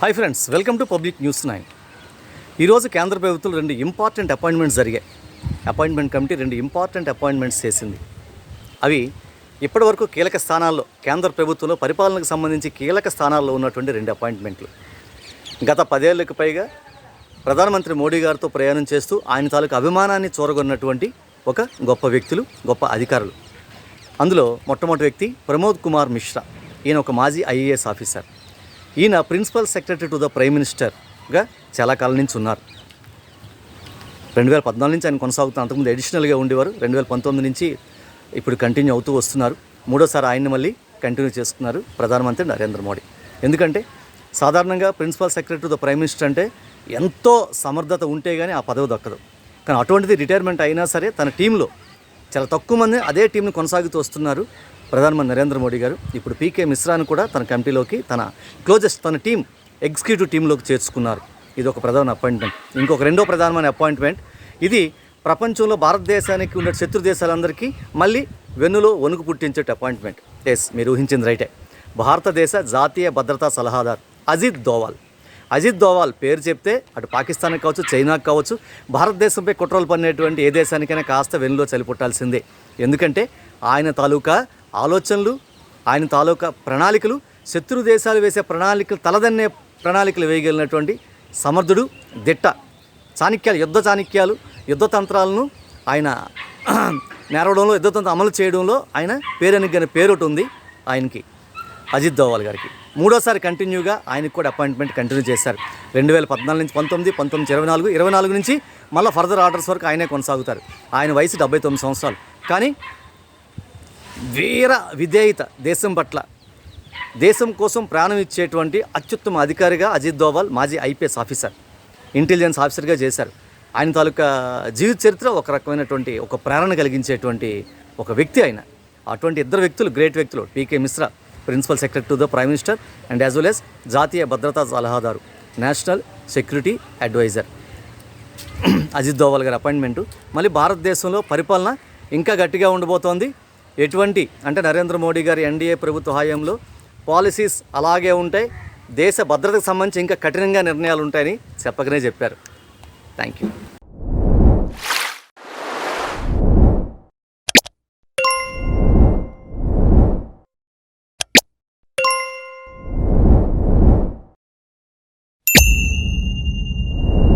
Hi friends welcome to Public News Nine ఈరోజు కేంద్ర ప్రభుత్వం రెండు ఇంపార్టెంట్ అపాయింట్మెంట్స్ జరిగాయి. అపాయింట్మెంట్ కమిటీ రెండు ఇంపార్టెంట్ అపాయింట్మెంట్స్ చేసింది. అవి ఇప్పటివరకు కీలక స్థానాల్లో కేంద్ర ప్రభుత్వంలో పరిపాలనకు సంబంధించి కీలక స్థానాల్లో ఉన్నటువంటి రెండు అపాయింట్మెంట్లు గత పదేళ్ళకు పైగా ప్రధానమంత్రి మోడీ గారితో ప్రయాణం చేస్తూ ఆయన తాలూకు అభిమానాన్ని చూరగొన్నటువంటి ఒక గొప్ప వ్యక్తులు గొప్ప అధికారులు. అందులో మొట్టమొదటి వ్యక్తి ప్రమోద్ కుమార్ మిశ్రా. ఈయన ఒక మాజీ ఐఏఎస్ ఆఫీసర్. ఈయన principal secretary to the prime మినిస్టర్గా చాలా కాలం నుంచి ఉన్నారు. రెండు వేల పద్నాలుగు నుంచి ఆయన కొనసాగుతున్న అంతకుముందు అడిషనల్గా ఉండేవారు. రెండు వేల పంతొమ్మిది నుంచి ఇప్పుడు కంటిన్యూ అవుతూ వస్తున్నారు. మూడోసారి ఆయన్ని మళ్ళీ కంటిన్యూ చేస్తున్నారు ప్రధానమంత్రి నరేంద్ర మోడీ. ఎందుకంటే సాధారణంగా principal secretary to the prime minister అంటే ఎంతో సమర్థత ఉంటే కానీ ఆ పదవి దక్కదు. కానీ అటువంటిది రిటైర్మెంట్ అయినా సరే తన టీంలో చాలా తక్కువ మంది అదే టీంని కొనసాగుతూ వస్తున్నారు. ప్రధానమంత్రి నరేంద్ర మోడీ గారు. ఇప్పుడు పీకే మిశ్రాను కూడా తన కమిటీలోకి తన క్లోజెస్ట్ తన టీం ఎగ్జిక్యూటివ్ టీంలోకి చేర్చుకున్నారు. ఇది ఒక ప్రధాన అపాయింట్మెంట్. ఇంకొక రెండో ప్రధానమైన అపాయింట్మెంట్ ఇది ప్రపంచంలో భారతదేశానికి ఉన్న శత్రు దేశాలందరికీ మళ్ళీ వెన్నులో వణుకు పుట్టించే అపాయింట్మెంట్. ఎస్ మీరు ఊహించింది రైటే. భారతదేశ జాతీయ భద్రతా సలహాదారు అజిత్ దోవాల్. అజిత్ దోవాల్ పేరు చెప్తే అటు పాకిస్తాన్కి కావచ్చు చైనాకి కావచ్చు భారతదేశంపై కుట్రలు పడినటువంటి ఏ దేశానికైనా కాస్త వెన్నులో చలిపుట్టాల్సిందే. ఎందుకంటే ఆయన తాలూకా ఆలోచనలు ఆయన తాలూకా ప్రణాళికలు శత్రు దేశాలు వేసే ప్రణాళికలు తలదన్నే ప్రణాళికలు వేయగలిగినటువంటి సమర్థుడు దిట్ట. చాణిక్యాలు యుద్ధ చాణిక్యాలు యుద్ధ తంత్రాలను ఆయన నేరవడంలో యుద్ధ తంత్రం అమలు చేయడంలో ఆయన పేరెనిగిన పేరు ఒకటి ఉంది ఆయనకి అజిత్ దోవాల్ గారికి. మూడోసారి కంటిన్యూగా ఆయనకు కూడా అపాయింట్మెంట్ కంటిన్యూ చేశారు. రెండు వేల పద్నాలుగు నుంచి పంతొమ్మిది పంతొమ్మిది ఇరవై నాలుగు ఇరవై నాలుగు నుంచి మళ్ళీ ఫర్దర్ ఆర్డర్స్ వరకు ఆయనే కొనసాగుతారు. ఆయన వయసు డెబ్బై తొమ్మిది సంవత్సరాలు. కానీ వీర విధేయత దేశం పట్ల. దేశం కోసం ప్రాణం ఇచ్చేటువంటి అత్యుత్తమ అధికారిగా అజిత్ దోవాల్ మాజీ ఐపీఎస్ ఆఫీసర్ ఇంటెలిజెన్స్ ఆఫీసర్గా చేశారు. ఆయన తాలూకా జీవిత చరిత్ర ఒక రకమైనటువంటి ఒక ప్రేరణ కలిగించేటువంటి ఒక వ్యక్తి ఆయన. అటువంటి ఇద్దరు వ్యక్తులు గ్రేట్ వ్యక్తులు PK Mishra principal secretary to the prime minister and as well as జాతీయ భద్రతా సలహాదారు national security adviser. Ajit Doval గారి అపాయింట్మెంటు. మళ్ళీ భారతదేశంలో పరిపాలన ఇంకా గట్టిగా ఉండబోతోంది. ఎటువంటి అంటే నరేంద్ర మోడీ గారి ఎన్డీఏ ప్రభుత్వ హయాంలో పాలసీస్ అలాగే ఉంటాయి. దేశ భద్రతకు సంబంధించి ఇంకా కఠినంగా నిర్ణయాలు ఉంటాయని చెప్పకనే చెప్పారు. Thank you